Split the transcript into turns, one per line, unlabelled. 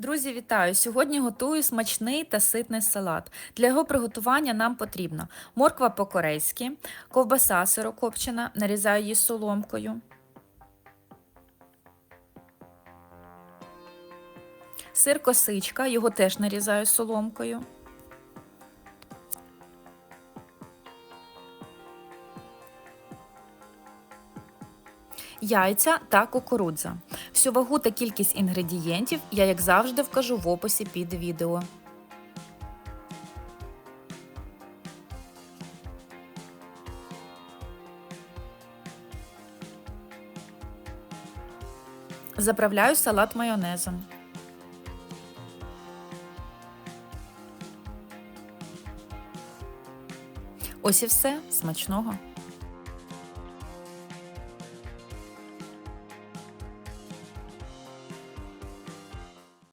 Друзі, вітаю! Сьогодні готую смачний та ситний салат. Для його приготування нам потрібно морква по-корейськи, ковбаса сирокопчена, нарізаю її соломкою, сир косичка, його теж нарізаю соломкою. Яйця та кукурудза. Всю вагу та кількість інгредієнтів я, як завжди, вкажу в описі під відео. Заправляю салат майонезом. Ось і все. Смачного!